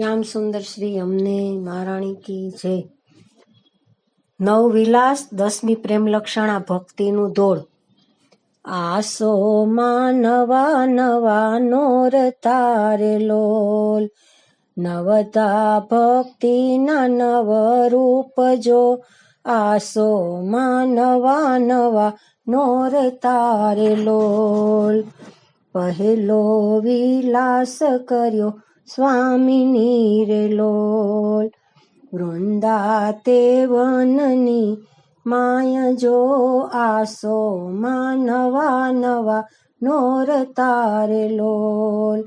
શ્યામ સુંદર શ્રી અમને મહારાણી કી જય નવ વિલાસ દસમી પ્રેમ લક્ષણા ભક્તિનું દોડ આસો માં નવા નોર તારે લોલ. નવતા ભક્તિના નવ રૂપ જો. આસો માં નવા નવા નોર તારે લોલ. પહેલો વિલાસ કર્યો સ્વામિની નિરલોલ લોલ વૃંદા તે વનની માય જો આસો માં નવા નોર તારે લોલ.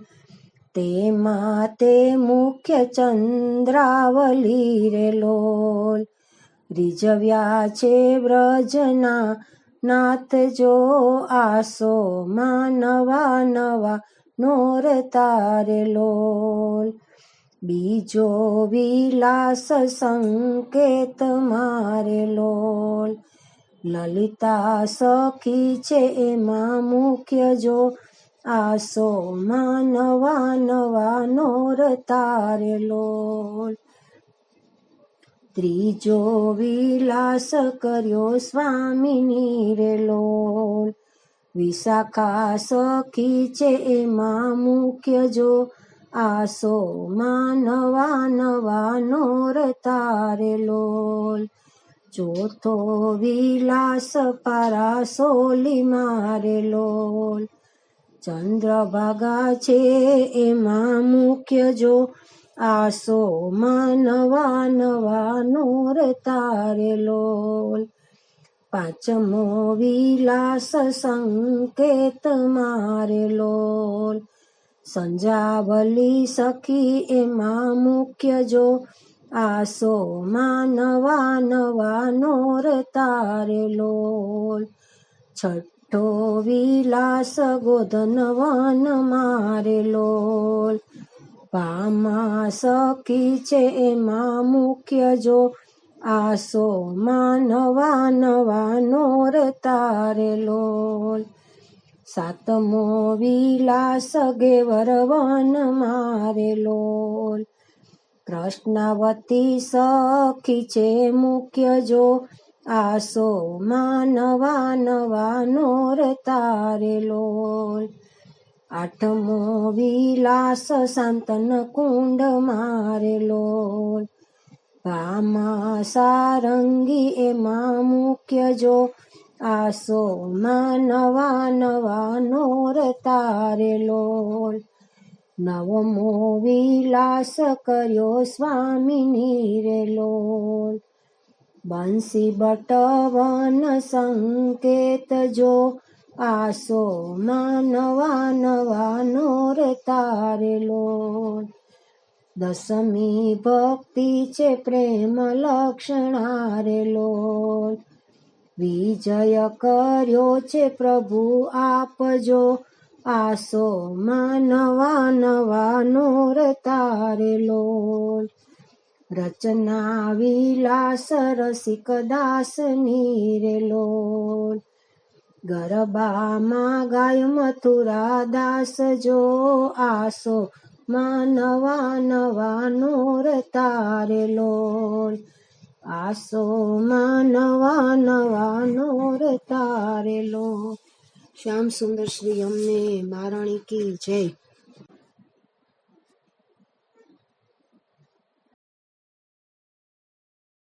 તેમાં તે મુખ્ય ચંદ્રાવલી રે લોલ. રીઝવ્યા છે વ્રજના નાથ જો આસો માં નવા નવા નોર તારે લોલ. બીજો વિલાસ સંકેત મારે લોલ. લલિતા સખી છે એમાં મુખ્ય જો આસો માનવા નવા નોર તારે લોલ. ત્રીજો વિલાસ કર્યો સ્વામીની રે લોલ. વિશાખા સખી છે એમાં મુખ્ય જો આસો માનવા નવા નોર લોલ. ચોથો વિલાસ પારા સોલી મારે લોલ. ચંદ્રભાગા છે એમાં મુખ્ય જો આસો માનવા નવા નોર તારે લોલ. પાંચમો વિલાસ સંકેત મારે લોલ સંજાવલી સખી એમાં મુખ્ય જો આસો માનવા નવા નોર તારે લોલ છઠ્ઠો વિલાસ ગોધન વન મારે લોલ પામા સખી છે એમાં મુખ્ય જો આસો માનવા નવા નોર તારે લોલ. સાતમો વિલાસ ગેવર વન મારે લોલ. કૃષ્ણવતી સખી છે મુખ્ય જો આસો માનવા નવા નોર તારે લોલ. આઠમો વિલાસ શાંતન કુંડ મારે લોલ. ભામા સારંગી એમાં મુખ્ય જો આસો માં નવા નવા નોર તારે લોલ નવમો વિલાસ કર્યો સ્વામીની રે લોલ બંસી બટવન સંકેત જો આસો માં નવા નવા નોર તારે લોલ દસમી ભક્તિ છે પ્રેમ લક્ષણારે લોલ. વિજય કર્યો છે પ્રભુ આપજો. આસો માં નવા નવા નોર તારે લોલ. રચના વિલાસ રસિક દાસ નીરે લોલ. ગરબામાં ગાય મથુરા દાસ જો આસો માં નવા નોર તારે લોલ. આસો માનવા નવા નોર તારે લો શ્યામ સુંદર શ્રી અમને મહારાણી કી જય.